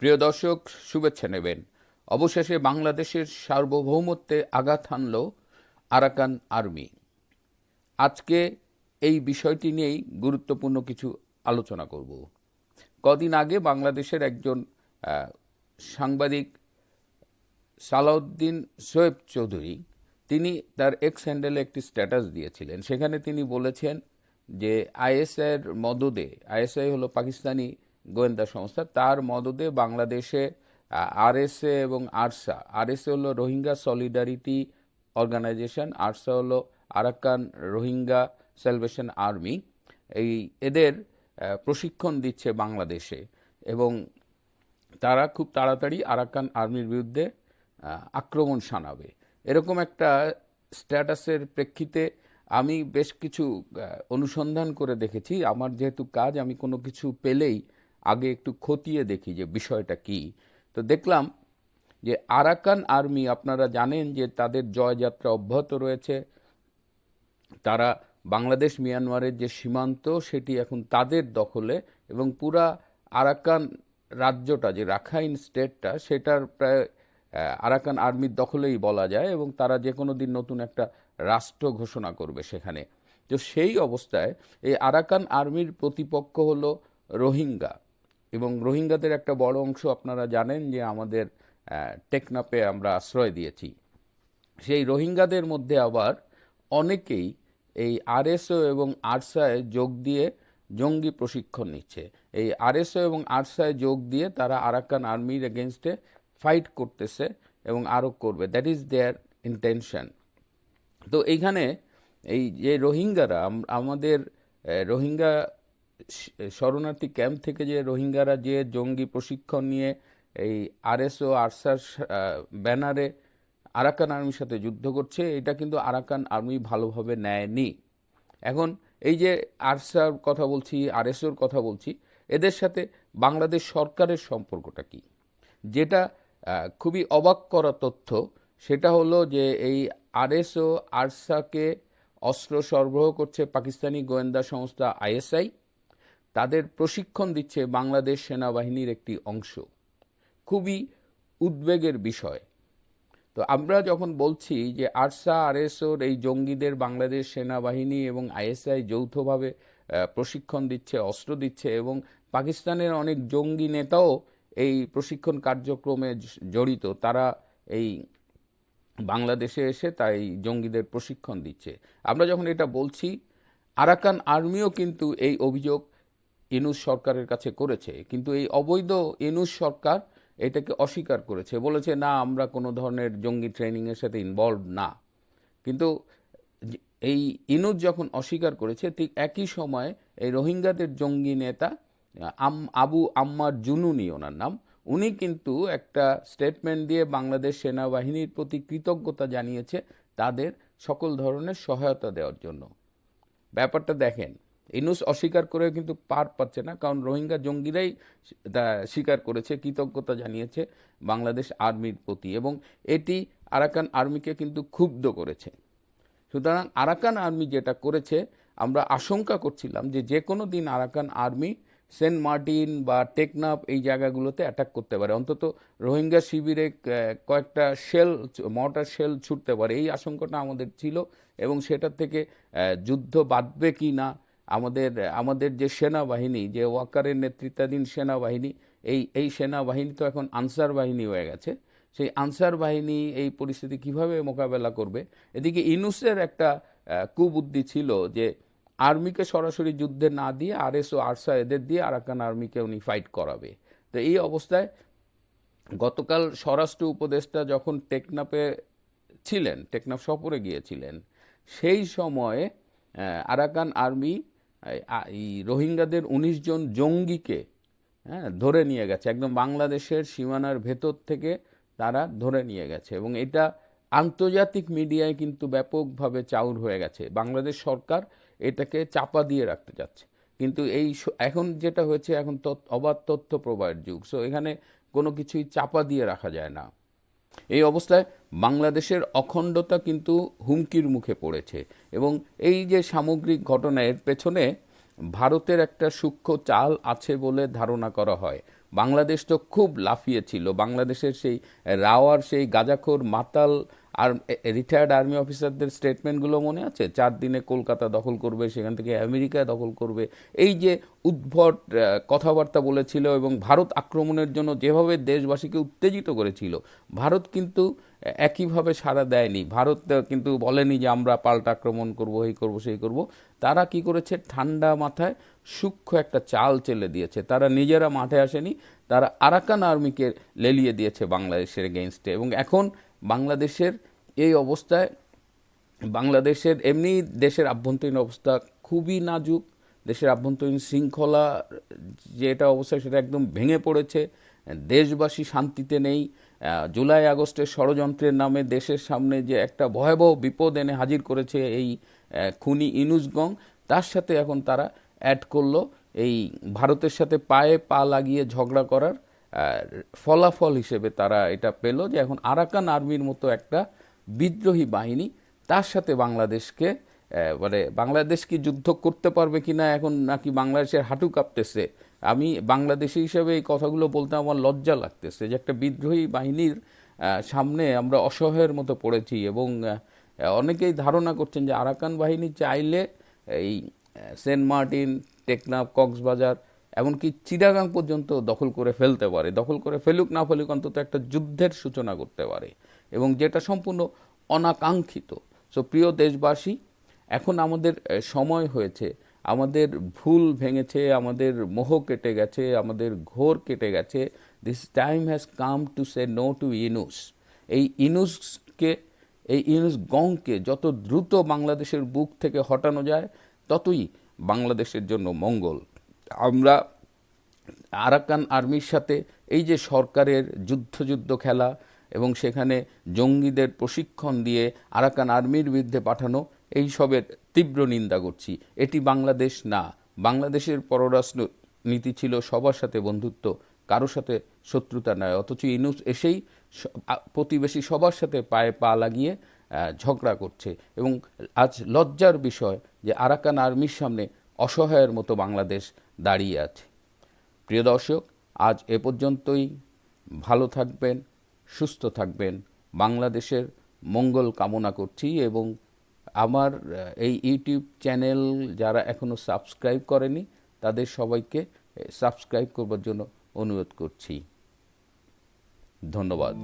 প্রিয় দর্শক, শুভেচ্ছা নেবেন। অবশেষে বাংলাদেশের সার্বভৌমত্বে আঘাত হানল আরাকান আর্মি। আজকে এই বিষয়টি নিয়েই গুরুত্বপূর্ণ কিছু আলোচনা করব। কদিন আগে বাংলাদেশের একজন সাংবাদিক, সালাউদ্দিন সোয়েব চৌধুরী, তিনি তার এক্স হ্যান্ডেলে একটি স্ট্যাটাস দিয়েছিলেন। সেখানে তিনি বলেছেন যে, আইএসআইয়ের মদদে, আইএসআই হলো পাকিস্তানি গোয়েন্দা সংস্থা, তার মদদে বাংলাদেশে আরএসএ এবং আরসা, আরএসএ হলো রোহিঙ্গা সলিডারিটি অর্গানাইজেশন আরসা হলো আরাকান রোহিঙ্গা সেলভেশন আর্মি এই এদের প্রশিক্ষণ দিচ্ছে বাংলাদেশে এবং তারা খুব তাড়াতাড়ি আরাকান আর্মির বিরুদ্ধে আক্রমণ শানাবে। এরকম একটা স্ট্যাটাসের প্রেক্ষিতে আমি বেশ কিছু অনুসন্ধান করে দেখেছি। আমার যেহেতু কাজ, আমি কোনো কিছু পেলেই আগে একটু খতিয়ে দেখি যে বিষয়টা কি। তো দেখলাম যে আরাকান আর্মি আপনারা জানেন যে তাদের জয়যাত্রা অব্যাহত রয়েছে। তারা বাংলাদেশ মিয়ানমারের যে সীমান্ত, সেটি এখন তাদের দখলে এবং পুরা আরাকান রাজ্যটা যে রাখাইন স্টেটটা, সেটার প্রায় আরাকান আর্মির দখলেই বলা যায় এবং তারা যে কোনো দিন নতুন একটা রাষ্ট্র ঘোষণা করবে সেখানে। তো সেই অবস্থায় এই আরাকান আর্মির প্রতিপক্ষ হলো রোহিঙ্গা। এবং রোহিঙ্গাদের একটা বড় অংশ আপনারা জানেন যে আমাদের টেকনাপে আমরা আশ্রয় দিয়েছি। সেই রোহিঙ্গাদের মধ্যে আবার অনেকেই এই আরএসও এবং আরসায় যোগ দিয়ে জঙ্গি প্রশিক্ষণ নিচ্ছে। এই আরএসও এবং আরসায় যোগ দিয়ে তারা আরাকান আর্মির এগেনস্টে ফাইট করতেছে এবং আরও করবে। দ্যাট ইজ দেয়ার ইন্টেনশন তো এইখানে এই যে রোহিঙ্গারা আমাদের রোহিঙ্গা শরণার্থী ক্যাম্প থেকে যে রোহিঙ্গারা যে জঙ্গি প্রশিক্ষণ নিয়ে এই আরএসও আরসার ব্যানারে আরাকান আর্মির সাথে যুদ্ধ করছে, এটা কিন্তু আরাকান আর্মি ভালোভাবে নেয়নি। এখন এই যে আরসার কথা বলছি আরএসওর কথা বলছি, এদের সাথে বাংলাদেশ সরকারের সম্পর্কটা কি? যেটা খুবই অবাক করা তথ্য, সেটা হলো যে এই আরএসও আরসাকে অস্ত্র সরবরাহ করছে পাকিস্তানি গোয়েন্দা সংস্থা আইএসআই। তাদের প্রশিক্ষণ দিচ্ছে বাংলাদেশ সেনাবাহিনীর একটি অংশ। খুবই উদ্বেগের বিষয়। তো আমরা যখন বলছি যে আরসা, আরএসওর এই জঙ্গিদের বাংলাদেশ সেনাবাহিনী এবং আইএসআই যৌথভাবে প্রশিক্ষণ দিচ্ছে, অস্ত্র দিচ্ছে এবং পাকিস্তানের অনেক জঙ্গি নেতাও এই প্রশিক্ষণ কার্যক্রমে জড়িত, তারা এই বাংলাদেশে এসে তাই জঙ্গিদের প্রশিক্ষণ দিচ্ছে। আমরা যখন এটা বলছি, আরাকান আর্মিও কিন্তু এই অভিযোগ ইনুস সরকারের কাছে করেছে, কিন্তু এই অবৈধ ইনুস সরকার এটাকে অস্বীকার করেছে। বলেছে, না, আমরা কোনো ধরনের জঙ্গি ট্রেনিংয়ের সাথে ইনভলভ না। কিন্তু এই ইনুস যখন অস্বীকার করেছে, ঠিক একই সময়ে এই রোহিঙ্গাদের জঙ্গি নেতা, আম, আবু আম্মার জুনুনি ওনার নাম, উনি কিন্তু একটা স্টেটমেন্ট দিয়ে বাংলাদেশ সেনাবাহিনীর প্রতি কৃতজ্ঞতা জানিয়েছে তাদের সকল ধরনের সহায়তা দেওয়ার জন্য। ব্যাপারটা দেখেন ইনুস অস্বীকার করেও কিন্তু পার পাচ্ছে না, কারণ রোহিঙ্গা জঙ্গিরাই তা স্বীকার করেছে, কৃতজ্ঞতা জানিয়েছে বাংলাদেশ আর্মির প্রতি এবং এটি আরাকান আর্মিকে কিন্তু ক্ষুব্ধ করেছে। সুতরাং আরাকান আর্মি যেটা করেছে, আমরা আশঙ্কা করছিলাম যে যে কোনো দিন আরাকান আর্মি সেন্ট মার্টিন বা টেকনাফ এই জায়গাগুলোতে অ্যাটাক করতে পারে। অন্তত রোহিঙ্গা শিবিরে কয়েকটা শেল, মর্টার শেল ছুটতে পারে। এই আশঙ্কাটা আমাদের ছিল এবং সেটার থেকে যুদ্ধ বাঁধবে কি না আমাদের আমাদের যে সেনাবাহিনী, যে ওয়াকারের নেতৃত্বাধীন সেনাবাহিনী, এই এই সেনাবাহিনী তো এখন আনসার বাহিনী হয়ে গেছে। সেই আনসার বাহিনী এই পরিস্থিতি কীভাবে মোকাবেলা করবে? এদিকে ইনুসের একটা কুবুদ্ধি ছিল যে আর্মিকে সরাসরি যুদ্ধে না দিয়ে আরএসও আরসা এদের দিয়ে আরাকান আর্মিকে উনি ফাইট করাবে। তো এই অবস্থায় গতকাল স্বরাষ্ট্র উপদেষ্টা যখন টেকনাপে ছিলেন, টেকনাফ সফরে গিয়েছিলেন, সেই সময়ে আরাকান আর্মি রোহিঙ্গাদের উনিশ জন জঙ্গিকে হ্যাঁ ধরে নিয়ে গেছে। একদম বাংলাদেশের সীমানার ভেতর থেকে তারা ধরে নিয়ে গেছে এবং এটা আন্তর্জাতিক মিডিয়ায় কিন্তু ব্যাপকভাবে চাউর হয়ে গেছে। বাংলাদেশ সরকার এটাকে চাপা দিয়ে রাখতে যাচ্ছে। কিন্তু এই এখন যেটা হয়েছে, এখন অবাধ তথ্য প্রবাহের যুগ। সো এখানে কোনো কিছুই চাপা দিয়ে রাখা যায় না। এই অবস্থায় বাংলাদেশের অখণ্ডতা কিন্তু হুমকির মুখে পড়েছে এবং এই যে সামগ্রিক ঘটনা এর পেছনে ভারতের একটা সূক্ষ্ম চাল আছে বলে ধারণা করা হয়। বাংলাদেশ তো খুব লাফিয়েছিল বাংলাদেশের সেই রাওয়ার, সেই গাজাখোর, মাতাল আর রিটায়ার্ড আর্মি অফিসারদের স্টেটমেন্টগুলো মনে আছে? চার দিনে কলকাতা দখল করবে, সেখান থেকে আমেরিকা দখল করবে। এই যে উদ্ভট কথাবার্তা বলেছিল এবং ভারত আক্রমণের জন্য যেভাবে দেশবাসীকে উত্তেজিত করেছিল, ভারত কিন্তু একইভাবে সাড়া দেয়নি। ভারত কিন্তু বলেনি যে আমরা পাল্টা আক্রমণ করব, এই করব, সেই করব। তারা কি করেছে? ঠান্ডা মাথায় সূক্ষ্ম একটা চাল চেলে দিয়েছে। তারা নিজেরা মাঠে আসেনি, তারা আরাকান আর্মিকে লেলিয়ে দিয়েছে বাংলাদেশের এগেনস্টে এবং এখন বাংলাদেশের এই অবস্থায়, বাংলাদেশের এমনি দেশের আভ্যন্তরীণ অবস্থা খুবই নাজুক। দেশের আভ্যন্তরীণ শৃঙ্খলা, যেটা অবস্থা সেটা একদম ভেঙে পড়েছে। দেশবাসী শান্তিতে নেই। জুলাই আগস্টের ষড়যন্ত্রের নামে দেশের সামনে যে একটা ভয়াবহ বিপদ এনে হাজির করেছে এই খুনি ইনুজগং তার সাথে এখন তারা অ্যাড করল এই ভারতের সাথে পায়ে পা লাগিয়ে ঝগড়া করার ফলাফল হিসেবে তারা এটা পেল যে এখন আরাকান আর্মির মতো একটা বিদ্রোহী বাহিনী তার সাথে বাংলাদেশকে মানে বাংলাদেশ কি যুদ্ধ করতে পারবে কিনা এখন নাকি বাংলাদেশের হাঁটু কাঁপতেছে আমি বাংলাদেশি হিসেবে এই কথাগুলো বলতে আমার লজ্জা লাগতেছে যে একটা বিদ্রোহী বাহিনীর সামনে আমরা অসহায়ের মতো পড়েছি এবং অনেকেই ধারণা করছেন যে আরাকান বাহিনী চাইলে এই সেন্ট মার্টিন, টেকনাফ, কক্সবাজার, এমনকি চিটাগাং পর্যন্ত দখল করে ফেলতে পারে। দখল করে ফেলুক না ফেলুক অন্তত একটা যুদ্ধের সূচনা করতে পারে এবং যেটা সম্পূর্ণ অনাকাঙ্ক্ষিত। সো প্রিয় দেশবাসী, এখন আমাদের সময় হয়েছে আমাদের ভুল ভেঙেছে, আমাদের মোহ কেটে গেছে, আমাদের ঘোর কেটে গেছে। This time has come to say no to Yunus এই ইনুসকে এই ইনুস গংকে যত দ্রুত বাংলাদেশের বুক থেকে হটানো যায়, ততই বাংলাদেশের জন্য মঙ্গল। আমরা আরাকান আর্মির সাথে এই যে সরকারের যুদ্ধ যুদ্ধ খেলা এবং সেখানে জঙ্গিদের প্রশিক্ষণ দিয়ে আরাকান আর্মির বিরুদ্ধে পাঠানো, এই সবের তীব্র নিন্দা করছি। এটি বাংলাদেশ না। বাংলাদেশের পররাষ্ট্র নীতি ছিল সবার সাথে বন্ধুত্ব, কারোর সাথে শত্রুতা নয়। অথচ ইনুস এসেই প্রতিবেশী সবার সাথে পায়ে পা লাগিয়ে ঝগড়া করছে এবং আজ লজ্জার বিষয় যে আরাকান আর্মির সামনে অসহায়ের মতো বাংলাদেশ দাঁড়িয়ে আছে। প্রিয় দর্শক, আজ এ পর্যন্তই। ভালো থাকবেন, সুস্থ থাকবেন। বাংলাদেশের মঙ্গল কামনা করছি এবং আমার এই ইউটিউব চ্যানেল যারা এখনও সাবস্ক্রাইব করেনি, তাদের সবাইকে সাবস্ক্রাইব করবার জন্য অনুরোধ করছি। ধন্যবাদ।